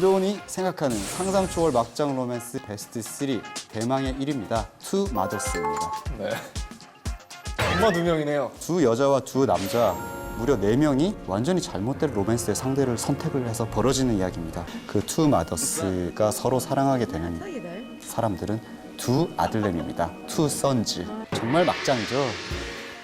김도훈이 생각하는 상상 초월 막장 로맨스 베스트 3 대망의 1위입니다. 투 마더스입니다. 네. 엄마 두 명이네요. 두 여자와 두 남자 무려 네명이 완전히 잘못된 로맨스의 상대를 선택을 해서 벌어지는 이야기입니다. 그 투 마더스가 서로 사랑하게 되는 사람들은 두 아들내미입니다. 투 선즈. 정말 막장이죠.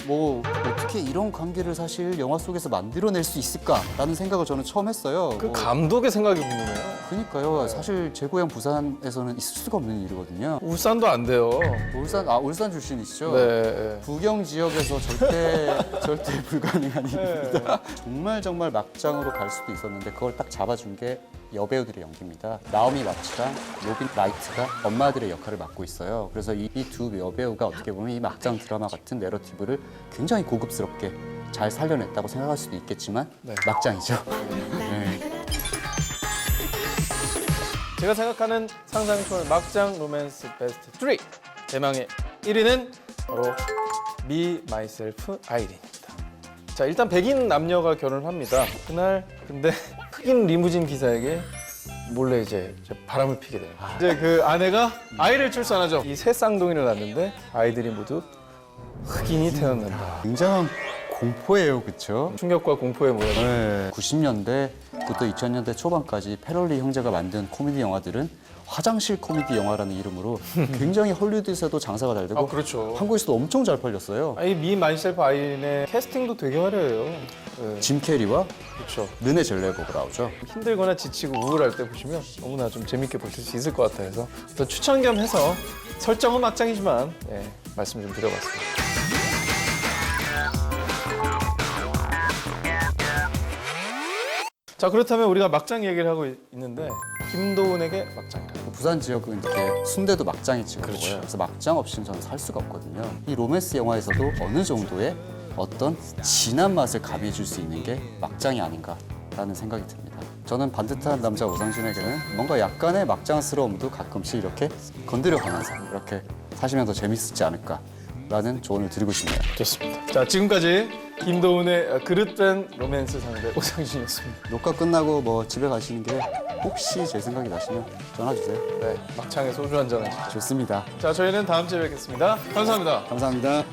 뭐 어떻게 이런 관계를 사실 영화 속에서 만들어낼 수 있을까라는 생각을 저는 처음 했어요. 그 뭐, 감독의 생각이 궁금해요. 그러니까요. 사실 제 고향 부산에서는 있을 수가 없는 일이거든요. 울산도 안 돼요. 울산 아 울산 출신이시죠? 네. 부경 지역에서 절대 절대 불가능한 일입니다. 정말 정말 막장으로 갈 수도 있었는데 그걸 딱 잡아준 게 여배우들의 연기입니다. 나오미 와츠랑 로빈 라이트가 엄마들의 역할을 맡고 있어요. 그래서 이두 여배우가 어떻게 보면 이 막장 드라마 같은 내러티브를 굉장히 고급스럽게 잘 살려냈다고 생각할 수도 있겠지만 네. 막장이죠. 네. 제가 생각하는 상상 초월 막장 로맨스 베스트 3 대망의 1위는 바로 미 마이셀프 아이린입니다. 자 일단 백인 남녀가 결혼을 합니다. 그날 근데 흑인 리무진 기사에게 몰래 이제 바람을 피게 돼요. 이제 그 아내가 아이를 출산하죠. 이 새 쌍둥이를 낳는데 아이들이 모두 흑인이 태어난다. 굉장한 공포예요, 그렇죠? 충격과 공포의 모양. 네. 90년대부터 2000년대 초반까지 패럴리 형제가 만든 코미디 영화들은 화장실 코미디 영화라는 이름으로 굉장히 헐리우드에서도 장사가 잘 되고 아 그렇죠. 한국에서도 엄청 잘 팔렸어요. 아니 미 마이셀프 아이린의 캐스팅도 되게 화려해요. 네, 짐 캐리와 그렇죠. 르네 젤레버가 나오죠. 힘들거나 지치고 우울할 때 보시면 너무나 좀 재밌게 보실 수 있을 것 같아서 또 추천 겸 해서 설정은 막장이지만 예, 말씀 좀 드려봤습니다. 자 그렇다면 우리가 막장 얘기를 하고 있- 있는데 김도훈에게 막장이라. 부산 지역은 이렇게 순대도 막장이 찍어요. 그렇죠. 그래서 막장 없이는 저는 살 수가 없거든요. 이 로맨스 영화에서도 어느 정도의 어떤 진한 맛을 가미해 줄 수 있는 게 막장이 아닌가라는 생각이 듭니다. 저는 반듯한 남자 오상진에게는 뭔가 약간의 막장스러움도 가끔씩 이렇게 건드려 가면서 이렇게 사시면 더 재밌지 않을까라는 조언을 드리고 싶네요. 좋습니다. 자 지금까지 김도훈의 그릇된 로맨스 상대 오상진이었습니다. 녹화 끝나고 뭐 집에 가시는 게 혹시 제 생각이 나시면 전화 주세요. 네 막창에 소주 한 잔은 진짜. 좋습니다. 자 저희는 다음 주에 뵙겠습니다. 감사합니다. 감사합니다.